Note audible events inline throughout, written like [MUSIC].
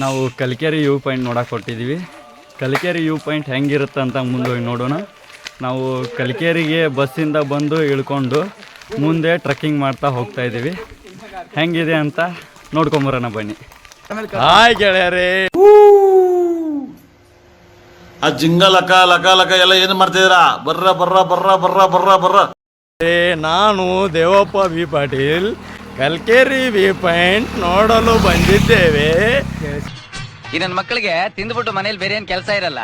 ನಾವು Kalikeri view point ನೋಡಕ್ಕೆ ಹೊಟ್ಟಿದ್ದೀವಿ Kalikeri view point ಹೆಂಗಿರುತ್ತೆ ಅಂತ ಮುಂದೆ ಹೋಗಿ ನೋಡೋಣ. ನಾವು ಕಲಿಕೇರಿಗೆ ಬಸ್ಸಿಂದ ಬಂದು ಇಳ್ಕೊಂಡು ಮುಂದೆ ಟ್ರೆಕ್ಕಿಂಗ್ ಮಾಡ್ತಾ ಹೋಗ್ತಾ ಇದ್ದೀವಿ ಹೆಂಗಿದೆ ಅಂತ ನೋಡ್ಕೊಂಬರೋಣ ಬನ್ನಿ. ಹಾಯ್ ಗೆಳೆಯರೇ. ಆ ಜಿಂಗ ಲಕ ಲಕ ಲಕ ಎಲ್ಲ ಏನು ಮಾಡ್ತಿದ್ದೀರಾ? ಬರ್ರ ಬರ್ರ ಬರ್ರ ಬರ್ರ ಬರ್ರ ಬರ್ರ. ನಾನು Devappa B Patil. Kalkeri view point ನೋಡಲು ಬಂದಿದ್ದೇವೆ. ಈ ನನ್ನ ಮಕ್ಕಳಿಗೆ ತಿಂದ್ಬಿಟ್ಟು ಮನೇಲಿ ಬೇರೆ ಏನ್ ಕೆಲಸ ಇರಲ್ಲ.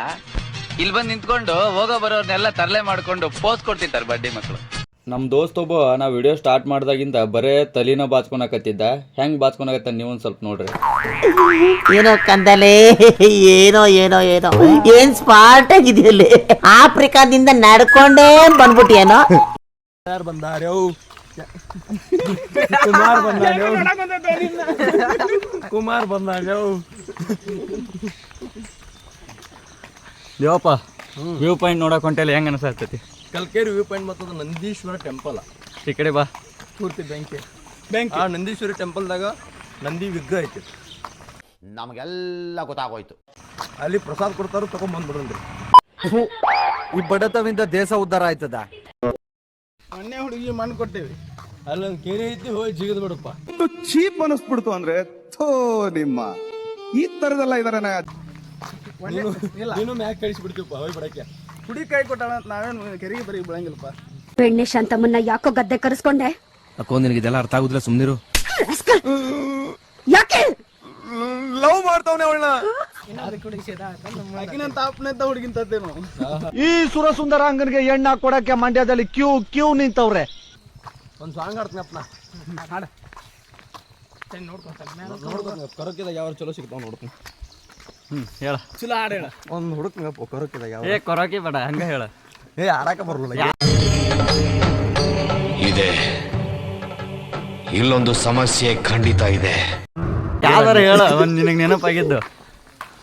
ಇಲ್ಲಿ ಬಂದು ನಿಂತ್ಕೊಂಡು ಹೋಗೋ ಬರೋರ್ನೆಲ್ಲ ತರಲೆ ಮಾಡ್ಕೊಂಡು ಪೋಸ್ ಕೊಡ್ತಿರ್ತಾರೆ ಬಡ್ಡಿ ಮಕ್ಕಳು ನಮ್ಮ ದೋಸ್ತ ಒಬ್ಬ ನಾ ವಿಡಿಯೋ ಸ್ಟಾರ್ಟ್ ಮಾಡ್ದಾಗಿಂದ ಬರೇ ತಲಿನ ಬಾಚ್ಕೊಳಕತ್ತಿದ್ದ ಹೆಂಗ್ ಬಾಚ್ಕೊಳಕತ್ತ ನೀವು ಒಂದು ಸ್ವಲ್ಪ ನೋಡ್ರಿ. ಏನೋ ಕಂದಲೆ ಏನೋ ಏನೋ ಏನೋ. ಏನ್ ಸ್ಪಾಟ್ ಆಗಿದೆಯಲ್ಲಿ. ಆಫ್ರಿಕಾದಿಂದ ನಡ್ಕೊಂಡೇ ಬಂದ್ಬಿಟ್ಟಿಯೇನೋ ಕುಮಾರ್ ಬಂದಾಗ ದೇವಪ್ಪ ವ್ಯೂ ಪಾಯಿಂಟ್ ನೋಡಕ್ ಹೊಂಟೆಲ್ಲ ಹೆಂಗ ಅನ್ಸತ್ತೈತಿ ಕಲ್ಕೇರಿ ವ್ಯೂ ಪಾಯಿಂಟ್ ಮತ್ತು ನಂದೀಶ್ವರ ಟೆಂಪಲ್ ಈ ಕಡೆ ಬಾ. ಪೂರ್ತಿ ಬೆಂಕಿ. ಆ ನಂದೀಶ್ವರ ಟೆಂಪಲ್ದಾಗ ನಂದಿ ವಿಗ್ರಹ ಐತಿ. ನಮಗೆಲ್ಲ ಗೊತ್ತಾಗೋಯ್ತು. ಅಲ್ಲಿ ಪ್ರಸಾದ ಕೊಡ್ತಾರ ತಗೊಂಡ್ ಬಂದ್ಬಿಡ್ರಿ ಈ ಬಡತವಿಂದ ದೇಶ ಉದ್ಧಾರ ಆಯ್ತದ? ಮೊನ್ನೆ ಹುಡುಗಿ ಮಣ್ಣು ಕೊಟ್ಟೇವಿ. ಅಲ್ಲೊಂದು ಕೆರೆ ಐತಿ ಹೋಗಿ ಜಿಗಿದ್ ಬಿಡಪ್ಪ. ಚೀಪ್ ಅನಿಸ್ಬಿಡ್ತು ಅಂದ್ರೆ ಥೋ ನಿಮ್ಮ. ಈ ತರದೆಲ್ಲ ಇದಾರೆ ನೀನು ಮ್ಯಾಕ್ ಕಳಿಸ್ಬಿಡ್ತೀವಪ್ಪ ಹೋಗಿ ಬಿಡಕ್ಕೆ. ಹುಡುಗಿ ಕೈ ಕೊಟ್ಟಾಳ ನಾವೇನು ಕೆರೆಗೆ ಬರೀ ಬಿಡಂಗಿಲ್ಲಪ್ಪ ಬೆಣ್ಣೆ ಶಾಂತಮ್ಮನ್ನ ಯಾಕೋ ಗದ್ದೆ ಕರೆಸ್ಕೊಂಡೆ? ಅಕ್ಕೋ ನಿನಗೆ ಇದೆಲ್ಲ ಅರ್ಥ ಆಗುದಿಲ್ಲ ಸುಮ್ನಿರು. ಯಾಕೆ? ಲವ್ ಮಾಡ್ತಾವನೆ ಅವಳನ್ನ. ಆಕಿನಂತ ಸುರ ಸುಂದರ ಅಂಗನ್ಗೆ ಈ ಎಣ್ಣ ಕೊಡಕ್ಕೆ ಮಂಡ್ಯದಲ್ಲಿ ಕ್ಯೂ ಕ್ಯೂ ನಿಂತವ್ರೆ. ಒಂದು ಸಾಂಗ್ ಆಡ್ತೀನಪ್ಪ ಹಾಡ. ನೋಡ್ಕೊಂಡು ಕರೋಕಿದಾಗ ಯಾವ ಚಲೋ ಸಿಗ್ತಾವ ನೋಡ್ತೀನಿ ಹ್ಮ್ ಹೇಳ. ಚಲೋ ಹಾಡ ಹೇಳ. ಒಂದು ಹುಡುಕ್ನಪ್ಪ ಕರೋಕಿದಾಗ ಯಾವ ಏ ಕೊರಕಿ ಬೇಡ ಹಂಗ ಹೇಳ. ಏ ಆಡಾಕ ಬರಲ್ಲ ಇದೆ. ಇಲ್ಲೊಂದು ಸಮಸ್ಯೆ ಖಂಡಿತ ಇದೆ. ಯಾವ್ದಾರ ಹೇಳ ಒಂದ್ ನಿನಗೆ ನೆನಪಾಗಿದ್ದು.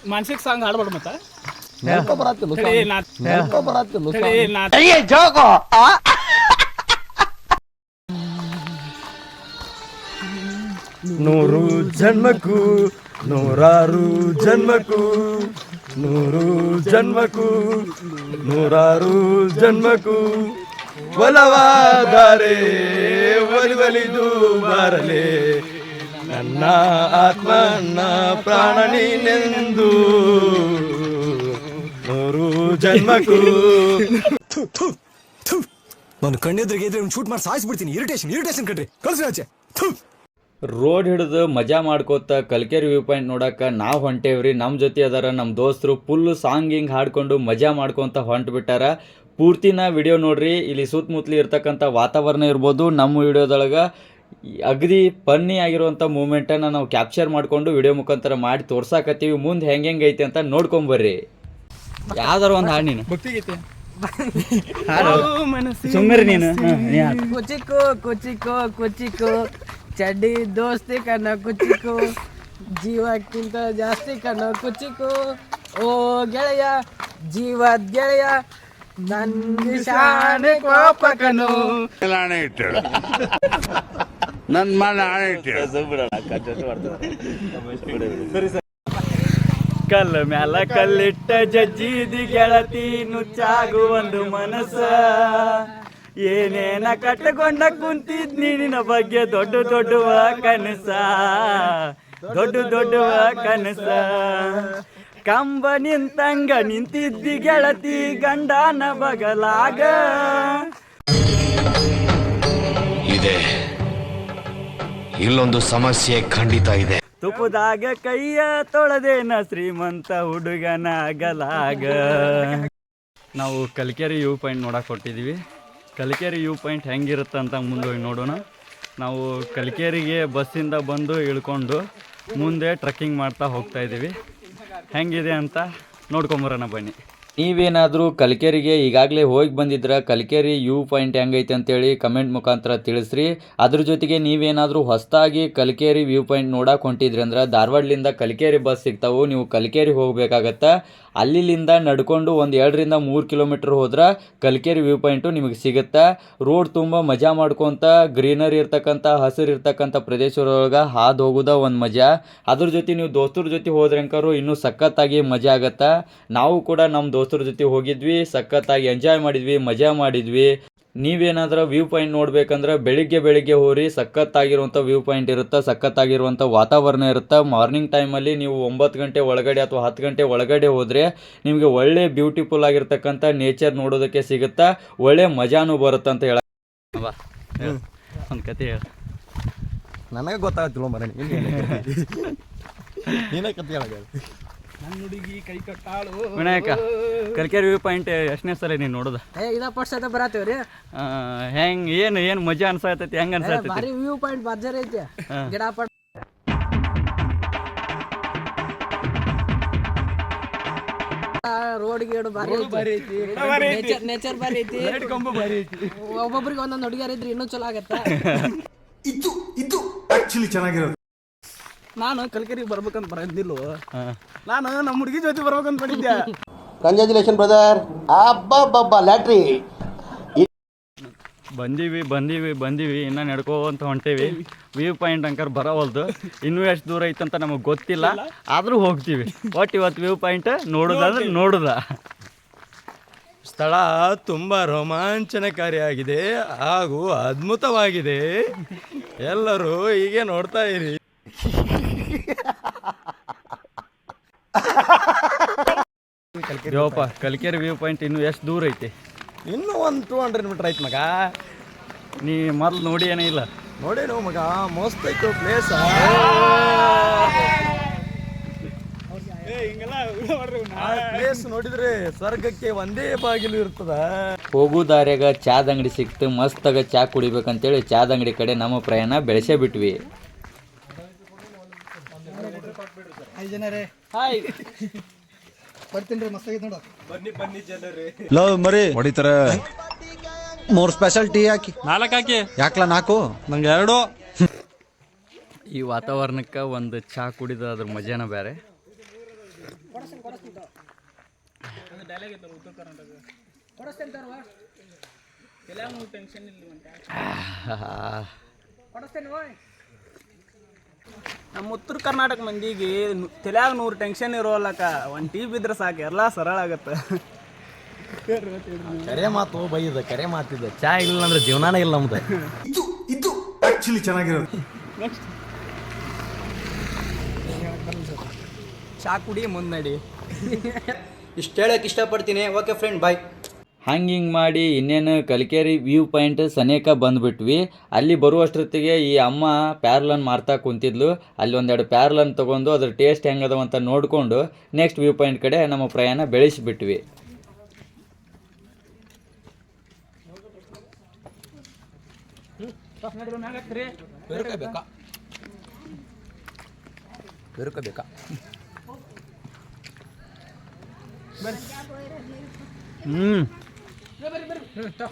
ಮಾನಸಿಕ ಸಾಂಗ್ ಹಾಡ್ಬೇಡ ಮತ್ತ. ನೂರು ಜನ್ಮಕು ನೂರಾರು ಜನ್ಮಕು ನೂರು ಜನ್ಮಕು ನೂರಾರು ಜನ್ಮಕು ಒಲವಾದರೆ ಒಲಿ ಒಲಿದು ಬರಲೆ ನನ್ನ ಆತ್ಮ ನನ್ನ ಪ್ರಾಣ ನೀನೆಂದು. ನೂರು ಜನ್ಮಕ್ಕೂ. ನಾನು ಕಣ್ಣೆದ್ರಿಗೆ ಇದ್ರೆ ಶೂಟ್ ಮಾಡಿ ಸಾಯಿಸ್ಬಿಡ್ತೀನಿ ಇರಿಟೇಷನ್ ಇರಿಟೇಷನ್ ಕಣ್ರಿ. ಕಳ್ಸಿ ಆಚೆ ರೋಡ್ ಹಿಡಿದು ಮಜಾ ಮಾಡ್ಕೋತ ಕಲ್ಕೇರಿ ವ್ಯೂ ಪಾಯಿಂಟ್ ನೋಡಕ್ಕ ನಾವು ಹೊಂಟೇವ್ರಿ. ನಮ್ಮ ಜೊತೆ ಅದಾರ ನಮ್ಮ ದೋಸ್ತರು. ಫುಲ್ಲು ಸಾಂಗ್ ಹಿಂಗೆ ಹಾಡ್ಕೊಂಡು ಮಜಾ ಮಾಡ್ಕೊತ ಹೊಂಟು ಬಿಟ್ಟಾರ ಪೂರ್ತಿನ ವಿಡಿಯೋ ನೋಡ್ರಿ. ಇಲ್ಲಿ ಸುತ್ತಮುತ್ತಲಿ ಇರ್ತಕ್ಕಂಥ ವಾತಾವರಣ ಇರ್ಬೋದು. ನಮ್ಮ ವಿಡಿಯೋದೊಳಗೆ ಅಗದಿ ಪನ್ನಿ ಆಗಿರುವಂಥ ಮೂಮೆಂಟನ್ನು ನಾವು ಕ್ಯಾಪ್ಚರ್ ಮಾಡಿಕೊಂಡು ವಿಡಿಯೋ ಮುಖಾಂತರ ಮಾಡಿ ತೋರ್ಸಾಕತ್ತೀವಿ. ಮುಂದೆ ಹೆಂಗೆ ಹೆಂಗೆ ಐತೆ ಅಂತ ನೋಡ್ಕೊಂಬರ್ರಿ ಯಾವ್ದಾರ ಒಂದು ಹಾಡು ನೀನು. ಭಕ್ತಿಗೀತೆ. ಸುಮ್ಮನೆ ನೀನು. ಕುಚಿಕು ಕುಚಿಕು ಕುಚಿಕು ಚಡ್ಡಿ ದೋಸ್ತಿ ಕಣ್ಣ ಕುಚಿಕು ಜೀವಕ್ಕಿಂತ ಜಾಸ್ತಿ ಕಣ್ಣ ಕುಚಿಕು ಓ ಗೆಳೆಯ ಜೀವದ ಗೆಳೆಯ ನನ್ಗೆ ಶಾನೆ ಕೋಪ ಕಣು ಕಲ್ಲ ಮ್ಯಾಲ ಕಲ್ಲಿಟ್ಟ ಜಜ್ಜಿದಿ ಗೆಳತಿ ನುಚ್ಚಾಗು ಒಂದು ಮನಸ್ಸ. ಏನೇನ ಕಟ್ಟಕೊಂಡ ಕುಂತಿದ್ ನಿನ್ನ ಬಗ್ಗೆ ದೊಡ್ಡ ದೊಡ್ಡವ ಕನಸ. ದೊಡ್ಡ ದೊಡ್ಡವ ಕನಸ. ಕಂಬ ನಿಂತಂಗ ನಿಂತಿದ್ದಿ ಗೆಳತಿ ಗಂಡನ ಬಗಲಾಗ. ಇದೆ. ಇಲ್ಲೊಂದು ಸಮಸ್ಯೆ ಖಂಡಿತ ಇದೆ. ತುಪ್ಪದಾಗ ಕೈಯ ತೊಳೆದೇನ ಶ್ರೀಮಂತ ಹುಡುಗನ ಅಗಲಾಗ ನಾವು ಕಲಿಕೇರಿ ವ್ಯೂ ಪಾಯಿಂಟ್ ನೋಡಕ್ಕೆ ಕೊಟ್ಟಿದೀವಿ ಕಲಿಕೇರಿ ವ್ಯೂ ಪಾಯಿಂಟ್ ಹೆಂಗಿರುತ್ತೆ ಅಂತ ಮುಂದೆ ಹೋಗಿ ನೋಡೋಣ. ನಾವು ಕಲಿಕೇರಿಗೆ ಬಸ್ಸಿಂದ ಬಂದು ಇಳ್ಕೊಂಡು ಮುಂದೆ ಟ್ರಕ್ಕಿಂಗ್ ಮಾಡ್ತಾ ಹೋಗ್ತಾ ಇದ್ದೀವಿ. ಹೆಂಗಿದೆ ಅಂತ ನೋಡ್ಕೊಂಬರೋಣ ಬನ್ನಿ. ನೀವೇನಾದರೂ ಕಲಿಕೇರಿಗೆ ಈಗಾಗಲೇ ಹೋಗಿ ಬಂದಿದ್ರೆ ಕಲಿಕೇರಿ ವ್ಯೂ ಪಾಯಿಂಟ್ ಹೆಂಗೈತೆ ಅಂತೇಳಿ ಕಮೆಂಟ್ ಮುಖಾಂತರ ತಿಳಿಸ್ರಿ. ಅದ್ರ ಜೊತೆಗೆ ನೀವೇನಾದರೂ ಹೊಸದಾಗಿ ಕಲಿಕೇರಿ ವ್ಯೂ ಪಾಯಿಂಟ್ ನೋಡಕ್ಕೆ ಹೊಂಟಿದ್ರಿ ಅಂದ್ರೆ ಧಾರವಾಡಲಿಂದ ಕಲಿಕೇರಿ ಬಸ್ ಸಿಗ್ತಾವೆ, ನೀವು ಕಲಿಕೇರಿ ಹೋಗ್ಬೇಕಾಗತ್ತೆ. ಅಲ್ಲಿಂದ ನಡ್ಕೊಂಡು ಒಂದು ಎರಡರಿಂದ ಮೂರು ಕಿಲೋಮೀಟ್ರ್ ಹೋದ್ರೆ ಕಲ್ಕೇರಿ ವ್ಯೂ ಪಾಯಿಂಟು ನಿಮಗೆ ಸಿಗುತ್ತೆ. ರೋಡ್ ತುಂಬ ಮಜಾ ಮಾಡ್ಕೊತ, ಗ್ರೀನರಿ ಇರ್ತಕ್ಕಂಥ, ಹಸಿರು ಇರ್ತಕ್ಕಂಥ ಪ್ರದೇಶದೊಳಗೆ ಹಾದು ಹೋಗೋದ ಒಂದು ಮಜಾ. ಅದ್ರ ಜೊತೆ ನೀವು ದೋಸ್ತರ ಜೊತೆ ಹೋದ್ರಂಕರು ಇನ್ನೂ ಸಖತ್ತಾಗಿ ಮಜಾ ಆಗತ್ತೆ. ನಾವು ಕೂಡ ನಮ್ಮ ದೋಸ್ತರ ಜೊತೆ ಹೋಗಿದ್ವಿ, ಸಖತ್ತಾಗಿ ಎಂಜಾಯ್ ಮಾಡಿದ್ವಿ, ಮಜಾ ಮಾಡಿದ್ವಿ. ನೀವೇನಾದ್ರೂ ವ್ಯೂ ಪಾಯಿಂಟ್ ನೋಡಬೇಕಂದ್ರೆ ಬೆಳಿಗ್ಗೆ ಬೆಳಿಗ್ಗೆ ಹೋರಿ ಸಖತ್ತಾಗಿರುವಂಥ ವ್ಯೂ ಪಾಯಿಂಟ್ ಇರುತ್ತೆ ಸಖತ್ತಾಗಿರುವಂಥ ವಾತಾವರಣ ಇರುತ್ತೆ. ಮಾರ್ನಿಂಗ್ ಟೈಮಲ್ಲಿ ನೀವು ಒಂಬತ್ತು ಗಂಟೆ ಒಳಗಡೆ ಅಥವಾ ಹತ್ತು ಗಂಟೆ ಒಳಗಡೆ ಹೋದರೆ ನಿಮಗೆ ಒಳ್ಳೆ ಬ್ಯೂಟಿಫುಲ್ ಆಗಿರ್ತಕ್ಕಂಥ ನೇಚರ್ ನೋಡೋದಕ್ಕೆ ಸಿಗುತ್ತಾ. ಒಳ್ಳೆ ಮಜಾನೂ ಬರುತ್ತೆ ಅಂತ ಹೇಳ ಒಂದು ಕತೆ ಹೇಳ. ನನಗೆ ಗೊತ್ತಾಗ್ತಿಲ್ಲ ಮರ ನೀನೇ ಕತೆ ಹೇಳ. [LAUGHS] ವಿನಾಯಕ ಕಲ್ಕೇರಿ ವ್ಯೂ ಪಾಯಿಂಟ್ ಎಷ್ಟನೇ ಸಲ ನೀನು ನೋಡೋದ? ಏ ಇದ ಫಸ್ಟ್ ಸತ ಬರತ್ತೇವ್ರಿ ಹೆಂಗ್ ಏನು ಏನು ಮಜಾ ಅನ್ಸಾತೈತಿ ಹೆಂಗ ಅನ್ಸಾತೈತಿ? ಭಾರಿ ವ್ಯೂ ಪಾಯಿಂಟ್ ಭರ್ಜರಿ ಐತಿ. ಗಿಡ ಪಡ ರೋಡ್ ಗೀಡ್ ಬಾರಿ ಐತಿ. ನೇಚರ್ ನೇಚರ್ ಬಾರಿ ಐತಿ. ಒಬ್ಬೊಬ್ರಿಗೆ ಒಂದೊಂದು ಹುಡುಗಿಯರ್ ಇದ್ರೆ ಇನ್ನೂ ಚಲೋ ಆಗತ್ತೆ. ಇದು ಇದು ಆಕ್ಚುಲಿ ಚೆನ್ನಾಗಿರೋದು. ನಾನು ಕಲ್ಕರಿಗೆ ಬರ್ಬೇಕಂತ ಬರಂದಿಲ್ಲ. ನಾನು ನಮ್ಮ ಹುಡುಗಿ ಜೊತೆ ಬರ್ಬೇಕಂತ ಬಂದಿದ್ದೆ. ಕಂಗ್ರ್ಯಾಚುಲೇಷನ್ ಬ್ರದರ್ ಅಬ್ಬಬ್ಬಬ್ಬ ಲ್ಯಾಟ್ರಿ. ಬಂದೀವಿ ಬಂದೀವಿ ಬಂದೀವಿ. ಇನ್ನ ನಡ್ಕೋಂತ ಹೊಂಟೇವಿ. ವ್ಯೂ ಪಾಯಿಂಟ್ ಅಂಕರ್ ಬರವಲ್ದು. ಇನ್ನೂ ಎಷ್ಟು ದೂರ ಐತಂತ ನಮಗೆ ಗೊತ್ತಿಲ್ಲ. ಆದರೂ ಹೋಗ್ತೀವಿ. ಒಟ್ಟು ಇವತ್ತು ವ್ಯೂ ಪಾಯಿಂಟ್? ನೋಡೋದಾದ್ರೆ ನೋಡುದ. ಸ್ಥಳ ತುಂಬ ರೋಮಾಂಚನಕಾರಿಯಾಗಿದೆ ಹಾಗೂ ಅದ್ಭುತವಾಗಿದೆ. ಎಲ್ಲರೂ ಹೀಗೆ ನೋಡ್ತಾ ಇರಿ. ದೇವಪ್ಪ ಕಲಿಕೇರಿ ವ್ಯೂ ಪಾಯಿಂಟ್ ಇನ್ನು ಎಷ್ಟು ದೂರ ಐತಿ? ಇನ್ನೂ ಒಂದು ಟೂ ಹಂಡ್ರೆಡ್ ಮೀಟರ್ ಐತೆ ಮಗ. ನೀ ಮೊದಲು ನೋಡಿ ಏನೇ ಇಲ್ಲ. ನೋಡೇನು ಮಗ ಮಸ್ತ್ ಐತು ಪ್ಲೇಸ್ ಪ್ಲೇಸ್ ನೋಡಿದ್ರೆ ಸ್ವರ್ಗಕ್ಕೆ ಒಂದೇ ಬಾಗಿಲು ಇರ್ತದ. ಹೋಗೋ ದಾರ್ಯಾಗ ಚಾದ ಅಂಗಡಿ ಸಿಕ್ತು ಮಸ್ತಾಗ ಚಾ ಕುಡಿಬೇಕಂತೇಳಿ ಚಾದ ಅಂಗಡಿ ಕಡೆ ನಮ್ಮ ಪ್ರಯಾಣ ಬೆಳೆಸೇ ಬಿಟ್ವಿ. [LAUGHS] ಲವ್ ಮರಿ. ಹೊಡಿತಾರ. ಮೂರ್ ಸ್ಪೆಷಲ್ ಟೀ ಹಾಕಿ. ನಾಲ್ಕು ಹಾಕಿ. ಯಾಕ್ಲ ನಾಲ್ಕು? ನಂಗೆ ಎರಡು. ಈ ವಾತಾವರಣಕ್ಕೆ ಒಂದು ಚಾ ಕುಡಿದ ಅದ್ರ ಮಜಾನ ಬೇರೆ ನಮ್ಮ ಉತ್ತರ ಕರ್ನಾಟಕ ಮಂದಿಗೆ ತಲೆಯಾಗ ನೂರು ಟೆನ್ಷನ್ ಇರೋಲ್ಲಕ ಒಂದು ಟೀ ಬಿದ್ರೆ ಸಾಕು ಎಲ್ಲ ಸರಳ ಆಗತ್ತೆ. ಕರೆ ಮಾತು ಬೈದ ಕರೆ ಮಾತಿದೆ ಚಾ ಇಲ್ಲ ಅಂದ್ರೆ ಜೀವನಾನೇ ಇಲ್ಲ ನಮ್ದು. ಇದು ಇದು ಆಕ್ಚುಲಿ ಚೆನ್ನಾಗಿರೋದು. ಚಾ ಕುಡಿ ಮುನ್ನಡಿ ಇಷ್ಟು ಹೇಳಕ್ಕೆ ಇಷ್ಟಪಡ್ತೀನಿ. ಓಕೆ ಫ್ರೆಂಡ್ ಬಾಯ್ ಹಂಗೆ ಹಿಂಗೆ ಮಾಡಿ ಇನ್ನೇನು ಕಲಿಕೇರಿ ವ್ಯೂ ಪಾಯಿಂಟ್ ಸನೇಕ ಬಂದುಬಿಟ್ವಿ. ಅಲ್ಲಿ ಬರುವಷ್ಟೊತ್ತಿಗೆ ಈ ಅಮ್ಮ ಪ್ಯಾರ್ಲನ್ ಮಾರ್ತಾ ಕುಂತಿದ್ಲು. ಅಲ್ಲಿ ಒಂದೆರಡು ಪ್ಯಾರ್ಲನ್ ತೊಗೊಂಡು ಅದ್ರ ಟೇಸ್ಟ್ ಹೆಂಗದವ ಅಂತ ನೋಡಿಕೊಂಡು ನೆಕ್ಸ್ಟ್ ವ್ಯೂ ಪಾಯಿಂಟ್ ಕಡೆ ನಮ್ಮ ಪ್ರಯಾಣ ಬೆಳೆಸಿಬಿಟ್ವಿ. ಬೇರ್ಕೋಬೇಕಾ ಬೇರ್ಕೋಬೇಕಾ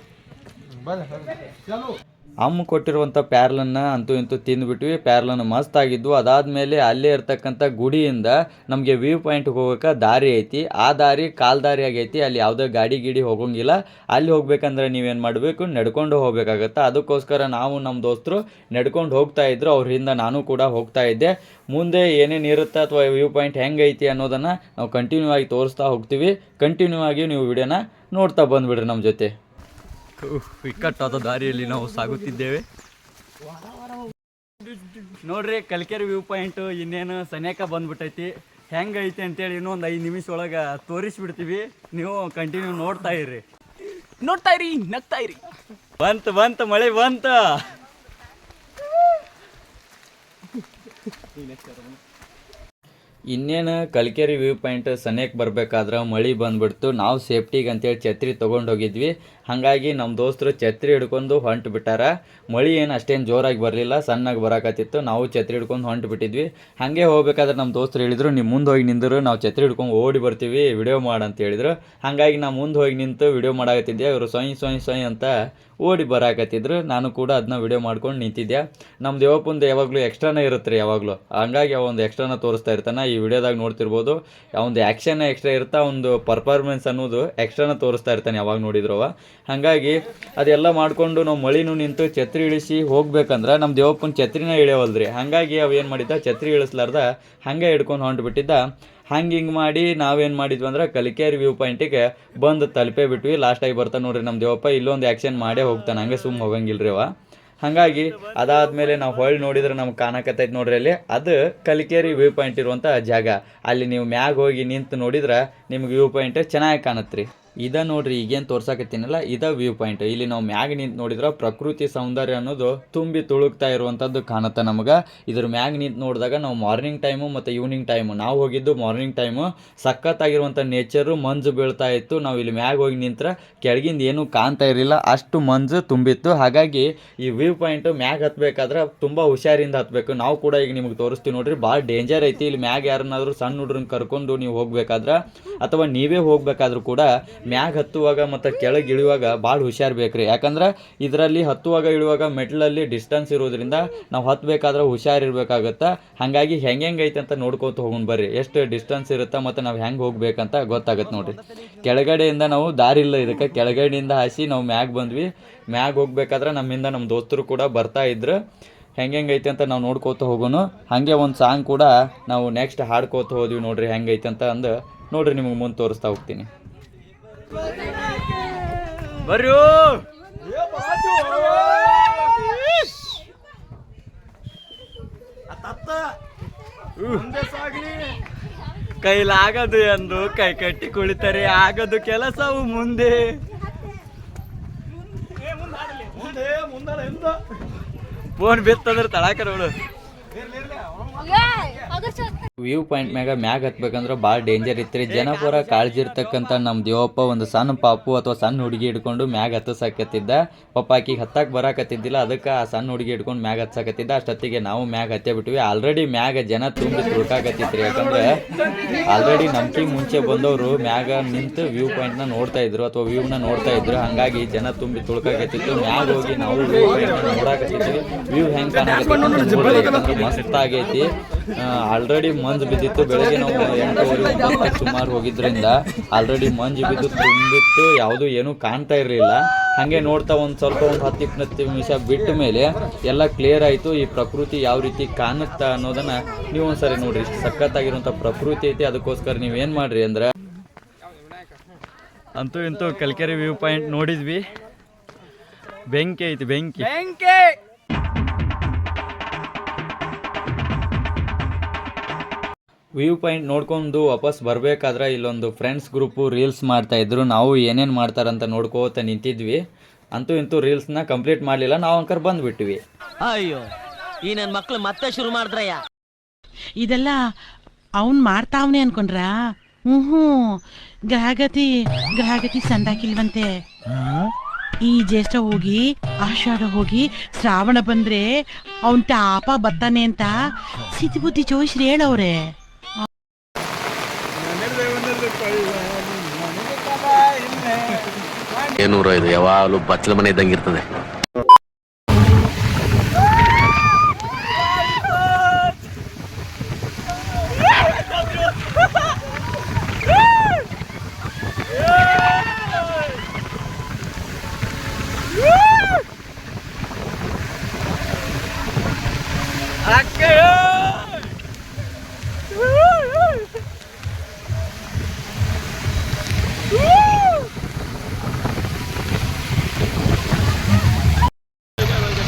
ಹ್ಞೂ ಅಮ್ಮ ಕೊಟ್ಟಿರುವಂಥ ಪ್ಯಾರ್ಲನ್ನ ಅಂತೂ ಇಂತೂ ತಿಂದುಬಿಟ್ವಿ ಪ್ಯಾರ್ಲನ್ನ ಮಸ್ತ್ ಆಗಿದ್ವು. ಅದಾದಮೇಲೆ ಅಲ್ಲೇ ಇರ್ತಕ್ಕಂಥ ಗುಡಿಯಿಂದ ನಮಗೆ ವ್ಯೂ ಪಾಯಿಂಟ್ಗೆ ಹೋಗೋಕೆ ದಾರಿ ಐತಿ. ಆ ದಾರಿ ಕಾಲ್ ದಾರಿ ಆಗೈತಿ. ಅಲ್ಲಿ ಯಾವುದೇ ಗಾಡಿ ಗಿಡಿ ಹೋಗೋಂಗಿಲ್ಲ. ಅಲ್ಲಿ ಹೋಗ್ಬೇಕಂದ್ರೆ ನೀವೇನು ಮಾಡಬೇಕು? ನಡ್ಕೊಂಡು ಹೋಗ್ಬೇಕಾಗತ್ತೆ? ಅದಕ್ಕೋಸ್ಕರ ನಾವು ನಮ್ಮ ದೋಸ್ತರು ನಡ್ಕೊಂಡು ಹೋಗ್ತಾ ಇದ್ರು. ಅವ್ರ ಹಿಂದೆ ನಾನು ಕೂಡ ಹೋಗ್ತಾ ಇದ್ದೆ. ಮುಂದೆ ಏನೇನು ಇರುತ್ತೆ ಅಥವಾ ವ್ಯೂ ಪಾಯಿಂಟ್ ಹೆಂಗೈತಿ ಅನ್ನೋದನ್ನು ನಾವು ಕಂಟಿನ್ಯೂ ಆಗಿ ತೋರಿಸ್ತಾ ಹೋಗ್ತೀವಿ. ಕಂಟಿನ್ಯೂ ಆಗಿ ನೀವು ವಿಡಿಯೋನ ನೋಡ್ತಾ ಬಂದುಬಿಡ್ರಿ ನಮ್ಮ ಜೊತೆ. ಇಕ್ಕಟ್ಟಾದ ದಾರಿಯಲ್ಲಿ ನಾವು ಸಾಗುತ್ತಿದ್ದೇವೆ. ನೋಡ್ರಿ ಕಲ್ಕೆರೆ ವ್ಯೂ ಪಾಯಿಂಟ್ ಇನ್ನೇನು ಸನೇಕ ಬಂದ್ಬಿಟ್ಟೈತಿ. ಹೆಂಗೈತಿ ಅಂತೇಳಿ ಇನ್ನೊಂದು ಐದು ನಿಮಿಷ ಒಳಗೆ ತೋರಿಸ್ಬಿಡ್ತೀವಿ. ನೀವು ಕಂಟಿನ್ಯೂ ನೋಡ್ತಾ ಇರ್ರಿ ನೋಡ್ತಾ ಇರಿ ನಗ್ತಾ ಇರಿ. ಬಂತು ಬಂತು ಮಳೆ ಬಂತ. ಇನ್ನೇನು ಕಲ್ಕೆರೆ ವ್ಯೂ ಪಾಯಿಂಟ್ ಸನೇಕ್ ಬರ್ಬೇಕಾದ್ರೆ ಮಳೆ ಬಂದ್ಬಿಡ್ತು. ನಾವು ಸೇಫ್ಟಿಗೆ ಅಂತೇಳಿ ಛತ್ರಿ ತೊಗೊಂಡು ಹೋಗಿದ್ವಿ ಹಾಗಾಗಿ ನಮ್ಮ ದೋಸ್ತರು ಛತ್ರಿ ಹಿಡ್ಕೊಂಡು ಹೊಂಟು ಬಿಟ್ಟಾರ. ಮಳೆ ಏನು ಅಷ್ಟೇನು ಜೋರಾಗಿ ಬರಲಿಲ್ಲ, ಸಣ್ಣಗೆ ಬರಾಕತ್ತಿತ್ತು. ನಾವು ಛತ್ರಿ ಹಿಡ್ಕೊಂಡು ಹೊಂಟು ಬಿಟ್ಟಿದ್ವಿ. ಹಾಗೆ ಹೋಗ್ಬೇಕಾದ್ರೆ ನಮ್ಮ ದೋಸ್ತರು ಹೇಳಿದ್ರು, ನೀವು ಮುಂದೆ ಹೋಗಿ ನಿಂದರು, ನಾವು ಛತ್ರಿ ಹಿಡ್ಕೊಂಡು ಓಡಿ ಬರ್ತೀವಿ, ವಿಡಿಯೋ ಮಾಡು ಅಂತ ಹೇಳಿದ್ರು. ಹಾಗಾಗಿ ನಾವು ಮುಂದೆ ಹೋಗಿ ನಿಂತು ವಿಡಿಯೋ ಮಾಡಾಕತ್ತಿದ್ದೆ ಇವರು ಸೊಯ್ ಸೊಯ್ ಸೊಯ್ ಅಂತ ಓಡಿ ಬರಾಕತ್ತಿದ್ರು. ನಾನು ಕೂಡ ಅದನ್ನ ವಿಡಿಯೋ ಮಾಡ್ಕೊಂಡು ನಿಂತಿದ್ದೆ ನಮ್ಮ ದೇವಪ್ಪಂದು ಯಾವಾಗಲೂ ಎಕ್ಸ್ಟ್ರಾನೇ ಇರುತ್ತೆ ರೀ ಯಾವಾಗಲೂ. ಹಂಗಾಗಿ ಒಂದು ಎಕ್ಸ್ಟ್ರಾನ ತೋರಿಸ್ತಾ ಇರ್ತಾನೆ. ಈ ವಿಡಿಯೋದಾಗ ನೋಡ್ತಿರ್ಬೋದು ಒಂದು ಆ್ಯಕ್ಷನ್ ಎಕ್ಸ್ಟ್ರಾ ಇರ್ತಾ, ಒಂದು ಪರ್ಫಾರ್ಮೆನ್ಸ್ ಅನ್ನೋದು ಎಕ್ಸ್ಟ್ರಾನ ತೋರಿಸ್ತಾ ಇರ್ತಾನೆ ಯಾವಾಗ ನೋಡಿದ್ರು ಅವ. ಹಾಗಾಗಿ ಅದೆಲ್ಲ ಮಾಡಿಕೊಂಡು ನಾವು ಮಳಿನೂ ನಿಂತು ಛತ್ರಿ ಇಳಿಸಿ ಹೋಗ್ಬೇಕಂದ್ರೆ ನಮ್ಮ ದೇವಪ್ಪನ ಛತ್ರಿನ ಇಳಿಯವಲ್ರಿ ಹಾಗಾಗಿ ಅವ ಏನು ಮಾಡಿದ್ದ? ಛತ್ರಿ ಇಳಿಸ್ಲಾರ್ದ ಹಾಗೆ ಹಿಡ್ಕೊಂಡು ಹೊಂಟ್ಬಿಟ್ಟಿದ್ದ. ಹಂಗೆ ಹಿಂಗೆ ಮಾಡಿ ನಾವೇನು ಮಾಡಿದ್ವಿ ಅಂದ್ರೆ ಕಲಿಕೇರಿ ವ್ಯೂ ಪಾಯಿಂಟಿಗೆ ಬಂದು ತಲುಪೇ ಬಿಟ್ವಿ. ಲಾಸ್ಟಾಗಿ ಬರ್ತಾನೆ ನೋಡ್ರಿ ನಮ್ಮ ದೇವಪ್ಪ. ಇಲ್ಲೊಂದು ಆ್ಯಕ್ಷನ್ ಮಾಡೇ ಹೋಗ್ತಾನೆ. ಹಂಗೆ ಸುಮ್ಮ ಹೋಗಂಗಿಲ್ರಿ ಅವ. ಹಾಗಾಗಿ ಅದಾದಮೇಲೆ ನಾವು ಹೊಳ್ಳಿ ನೋಡಿದ್ರೆ ನಮ್ಗೆ ಕಾಣಕತ್ತೈತೆ ನೋಡ್ರಿ ಅಲ್ಲಿ. ಅದು ಕಲಿಕೇರಿ ವ್ಯೂ ಪಾಯಿಂಟ್ ಇರುವಂಥ ಜಾಗ. ಅಲ್ಲಿ ನೀವು ಮ್ಯಾಗ ಹೋಗಿ ನಿಂತು ನೋಡಿದ್ರೆ ನಿಮ್ಗೆ ವ್ಯೂ ಪಾಯಿಂಟ್ ಚೆನ್ನಾಗಿ ಕಾಣತ್ತೆ ರೀ ಇದ ನೋಡ್ರಿ ಈಗೇನು ತೋರ್ಸಕತ್ತೀನಲ್ಲ, ಇದ ವ್ಯೂ ಪಾಯಿಂಟ್ ಇಲ್ಲಿ ನಾವು ಮ್ಯಾಗ ನಿಂತು ನೋಡಿದ್ರೆ ಪ್ರಕೃತಿ ಸೌಂದರ್ಯ ಅನ್ನೋದು ತುಂಬಿ ತುಳುಕ್ತಾ ಇರುವಂಥದ್ದು ಕಾಣುತ್ತೆ ನಮಗೆ. ಇದ್ರ ಮ್ಯಾಗ ನಿಂತು ನೋಡಿದಾಗ ನಾವು ಮಾರ್ನಿಂಗ್ ಟೈಮು ಮತ್ತು ಈವ್ನಿಂಗ್ ಟೈಮು ನಾವು ಹೋಗಿದ್ದು ಮಾರ್ನಿಂಗ್ ಟೈಮು ಸಖತ್ತಾಗಿರುವಂಥ ನೇಚರು ಮಂಜು ಬೀಳ್ತಾ ಇತ್ತು. ನಾವು ಇಲ್ಲಿ ಮ್ಯಾಗ ಹೋಗಿ ನಿಂತ್ರೆ ಕೆಳಗಿಂದ ಏನೂ ಕಾಣ್ತಾ ಇರಲಿಲ್ಲ. ಅಷ್ಟು ಮಂಜು ತುಂಬಿತ್ತು. ಹಾಗಾಗಿ ಈ ವ್ಯೂ ಪಾಯಿಂಟ್ ಮ್ಯಾಗ ಹತ್ತಬೇಕಾದ್ರೆ ತುಂಬ ಹುಷಾರಿಂದ ಹತ್ತಬೇಕು ನಾವು ಕೂಡ ಈಗ ನಿಮಗೆ ತೋರಿಸ್ತೀವಿ ನೋಡ್ರಿ ಭಾಳ ಡೇಂಜರ್ ಐತಿ. ಇಲ್ಲಿ ಮ್ಯಾಗ ಯಾರನ್ನಾದರೂ ಸಣ್ಣ ಹುಡ್ರನ್ನ ಕರ್ಕೊಂಡು ನೀವು ಹೋಗಬೇಕಾದ್ರೆ, ಅಥವಾ ನೀವೇ ಹೋಗಬೇಕಾದ್ರೂ ಕೂಡ ಮ್ಯಾಗ ಹತ್ತುವಾಗ ಮತ್ತು ಕೆಳಗೆ ಇಳಿಯುವಾಗ ಭಾಳ ಹುಷಾರ್ ಬೇಕ್ರಿ. ಯಾಕಂದ್ರೆ ಇದರಲ್ಲಿ ಹತ್ತುವಾಗ ಇಳುವಾಗ ಮೆಟ್ಲಲ್ಲಿ ಡಿಸ್ಟೆನ್ಸ್ ಇರೋದ್ರಿಂದ ನಾವು ಹತ್ತಬೇಕಾದ್ರೆ ಹುಷಾರಿರ್ಬೇಕಾಗತ್ತೆ ಹಾಗಾಗಿ ಹೆಂಗೆ ಹೆಂಗೆ ಐತೆ ಅಂತ ನೋಡ್ಕೋತ ಹೋಗೋಣ ಬರ್ರಿ. ಎಷ್ಟು ಡಿಸ್ಟೆನ್ಸ್ ಇರುತ್ತೆ ಮತ್ತು ನಾವು ಹೆಂಗೆ ಹೋಗ್ಬೇಕಂತ ಗೊತ್ತಾಗತ್ತೆ ನೋಡಿರಿ. ಕೆಳಗಡೆಯಿಂದ ನಾವು ದಾರಿ ಇಲ್ಲ ಇದಕ್ಕೆ. ಕೆಳಗಡೆಯಿಂದ ಹಾಸಿ ನಾವು ಮ್ಯಾಗ ಬಂದ್ವಿ. ಮ್ಯಾಗ ಹೋಗ್ಬೇಕಾದ್ರೆ ನಮ್ಮಿಂದ ನಮ್ಮ ದೋಸ್ತರು ಕೂಡ ಬರ್ತಾ ಇದ್ರು. ಹೆಂಗೆ ಐತೆ ಅಂತ ನಾವು ನೋಡ್ಕೋತ ಹೋಗೋನು ಹಾಗೆ ಒಂದು ಸಾಂಗ್ ಕೂಡ ನಾವು ನೆಕ್ಸ್ಟ್ ಹಾಡ್ಕೋತ ಹೋದ್ವಿ ನೋಡ್ರಿ ಹೆಂಗೈತೆ ಅಂತ ಅಂದು ನೋಡ್ರಿ ನಿಮಗೆ ಮುಂದೆ ತೋರಿಸ್ತಾ ಹೋಗ್ತೀನಿ. ಬರ್ರಿ. ಕೈಲಾಗದು ಎಂದು ಕೈ ಕಟ್ಟಿ ಕುಳಿತರೆ ಆಗದು ಕೆಲಸವು ಮುಂದೆ. ಫೋನ್ ಬಿತ್ತಂದ್ರೆ ತಳಾಕರೋಳು ವ್ಯೂ ಪಾಯಿಂಟ್ ಮ್ಯಾಗ ಮ್ಯಾಗ ಹತ್ಬೇಕಂದ್ರೆ ಭಾಳ ಡೇಂಜರ್ ಇತ್ತು ಜನ ಪೂರ ಕಾಳಜಿ ಇರ್ತಕ್ಕಂಥ ನಮ್ಮ ದೇವಪ್ಪ ಒಂದು ಸಣ್ಣ ಪಾಪು ಅಥವಾ ಸಣ್ಣ ಹುಡುಗಿ ಹಿಡ್ಕೊಂಡು ಮ್ಯಾಗ ಹತ್ತಸಾಕತ್ತಿದ್ದ. ಪಾಪ ಆಕಿಗೆ ಹತ್ತಕ್ಕೆ ಬರಾಕತ್ತಿದ್ದಿಲ್ಲ, ಅದಕ್ಕೆ ಆ ಸಣ್ಣ ಹುಡುಗಿ ಹಿಡ್ಕೊಂಡು ಮ್ಯಾಗ ಹತ್ಸಾಕತ್ತಿದ್ದ. ಅಷ್ಟೊತ್ತಿಗೆ ನಾವು ಮ್ಯಾಗ ಹತ್ತೆ ಬಿಟ್ವಿ. ಆಲ್ರೆಡಿ ಮ್ಯಾಗ ಜನ ತುಂಬಿ ತುಳ್ಕಾಕತ್ತಿತ್ತು ರೀ ಯಾಕಂದ್ರೆ ಆಲ್ರೆಡಿ ನಮ್ಕಿ ಮುಂಚೆ ಬಂದವರು ಮ್ಯಾಗ ನಿಂತು ವ್ಯೂ ಪಾಯಿಂಟ್ನ ನೋಡ್ತಾ ಇದ್ರು ಅಥವಾ ವ್ಯೂನ ನೋಡ್ತಾ ಇದ್ರು. ಹಂಗಾಗಿ ಜನ ತುಂಬಿ ತುಳ್ಕಾಕತ್ತಿತ್ತು ಮ್ಯಾಗ ಹೋಗಿ ನಾವು ವ್ಯೂ ನೋಡಾಕತ್ತಿದ್ವಿ. ವ್ಯೂ ಹೆಂಗೆ ಕಾಣಕತ್ತೈತಿ ಮಸ್ತ್ ಆಗೈತಿ. ಆಲ್ರೆಡಿ ಮಂಜು ಬಿದ್ದಿತ್ತು. ಬೆಳಗ್ಗೆ ನಾವು ಎಂಟೂವರೆ ಸುಮಾರು ಹೋಗಿದ್ರಿಂದ ಆಲ್ರೆಡಿ ಮಂಜು ಬಿದ್ದು ತುಂಬಿತ್ತು. ಯಾವುದು ಏನೂ ಕಾಣ್ತಾ ಇರಲಿಲ್ಲ. ಹಾಗೆ ನೋಡ್ತಾ ಒಂದು ಸ್ವಲ್ಪ ಒಂದು ಹತ್ತು ಇಪ್ಪತ್ತು ನಿಮಿಷ ಬಿಟ್ಟ ಮೇಲೆ ಎಲ್ಲ ಕ್ಲಿಯರ್ ಆಯಿತು. ಈ ಪ್ರಕೃತಿ ಯಾವ ರೀತಿ ಕಾಣುತ್ತಾ ಅನ್ನೋದನ್ನ ನೀವು ಒಂದ್ಸರಿ ನೋಡ್ರಿ. ಇಷ್ಟು ಸಖತ್ತಾಗಿರುವಂಥ ಪ್ರಕೃತಿ ಐತಿ. ಅದಕ್ಕೋಸ್ಕರ ನೀವೇನು ಮಾಡ್ರಿ ಅಂದ್ರೆ ಅಂತೂ ಇಂತೂ ಕಲ್ಕೆರೆ ವ್ಯೂ ಪಾಯಿಂಟ್ ನೋಡಿದ್ವಿ. ಬೆಂಕಿ ಐತಿ, ಬೆಂಕಿ. ಬೆಂಕಿ! ವ್ಯೂ ಪಾಯಿಂಟ್ ನೋಡ್ಕೊಂಡು ವಾಪಸ್ ಬರಬೇಕಾದ್ರೆ ಇಲ್ಲೊಂದು ಫ್ರೆಂಡ್ಸ್ ಗ್ರೂಪು ರೀಲ್ಸ್ ಮಾಡ್ತಾ ಇದ್ರು. ನಾವು ಏನೇನು ಮಾಡ್ತಾರಂತ ನೋಡ್ಕೋತ ನಿಂತಿದ್ವಿ. ಅಂತೂ ಇಂತೂ ರೀಲ್ಸ್ನ ಕಂಪ್ಲೀಟ್ ಮಾಡಲಿಲ್ಲ. ನಾವು ಅಂಕರ್ ಬಂದ್ಬಿಟ್ವಿ. ಅಯ್ಯೋ ಈ ನನ್ನ ಮಕ್ಳು ಮತ್ತೆ ಶುರು ಮಾಡಿದ್ರಯ್ಯ. ಇದೆಲ್ಲ ಅವನ್ ಮಾಡ್ತಾವ್ನೆ ಅನ್ಕೊಂಡ್ರ? ಹ್ಞೂ ಗ್ರಹಗತಿ ಗ್ರಹಗತಿ ಸಂದಾಕಿಲ್ವಂತೆ. ಈ ಜ್ಯೇಷ್ಠ ಹೋಗಿ ಆಷಾಢ ಹೋಗಿ ಶ್ರಾವಣ ಬಂದ್ರೆ ಅವನ್ ತಾಪ ಬರ್ತಾನೆ ಅಂತ. ಸಿದ್ಧಿ ಬುದ್ಧಿ ಜೋಯಿಸ್ರಿ ಹೇಳವ್ರೆ ಏನೂರ ಇದು ಯಾವಾಗಲೂ ಬಚ್ಚಲ ಮನೆ ಇದ್ದಂಗೆ ಇರ್ತದೆ.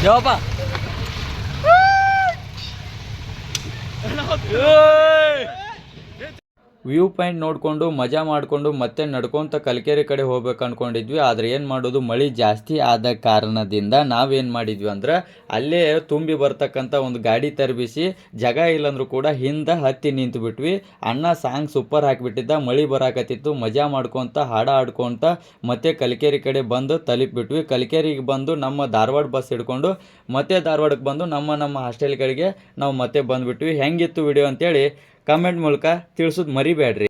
幺八 ವ್ಯೂ ಪಾಯಿಂಟ್ ನೋಡಿಕೊಂಡು, ಮಜಾ ಮಾಡಿಕೊಂಡು, ಮತ್ತೆ ನಡ್ಕೊತ ಕಲ್ಕೆರೆ ಕಡೆ ಹೋಗ್ಬೇಕು ಅಂದ್ಕೊಂಡಿದ್ವಿ ಆದರೆ ಏನು ಮಾಡೋದು? ಮಳೆ ಜಾಸ್ತಿ ಆದ ಕಾರಣದಿಂದ ನಾವೇನು ಮಾಡಿದ್ವಿ ಅಂದ್ರೆ, ಅಲ್ಲೇ ತುಂಬಿ ಬರ್ತಕ್ಕಂಥ ಒಂದು ಗಾಡಿ ತರಬಿಸಿ, ಜಾಗ ಇಲ್ಲಂದ್ರೂ ಕೂಡ ಹಿಂದೆ ಹತ್ತಿ ನಿಂತು ಬಿಟ್ವಿ ಅಣ್ಣ ಸಾಂಗ್ ಸೂಪರ್ ಹಾಕಿಬಿಟ್ಟಿದ್ದ, ಮಳೆ ಬರಾಕತ್ತಿತ್ತು. ಮಜಾ ಮಾಡ್ಕೊತ, ಹಾಡ ಆಡ್ಕೊತ ಮತ್ತೆ ಕಲಿಕೇರಿ ಕಡೆ ಬಂದು ತಲುಪಿಬಿಟ್ವಿ. ಕಲಿಕೇರಿಗೆ ಬಂದು ನಮ್ಮ ಧಾರವಾಡ ಬಸ್ ಹಿಡ್ಕೊಂಡು, ಮತ್ತೆ ಧಾರವಾಡಕ್ಕೆ ಬಂದು ನಮ್ಮ ನಮ್ಮ ಹಾಸ್ಟೆಲ್ಗಳಿಗೆ ನಾವು ಮತ್ತೆ ಬಂದುಬಿಟ್ವಿ. ಹೆಂಗಿತ್ತು ವಿಡಿಯೋ ಅಂತೇಳಿ ಕಮೆಂಟ್ ಮೂಲಕ ತಿಳಿಸೋದು ಮರಿಬೇಡ್ರಿ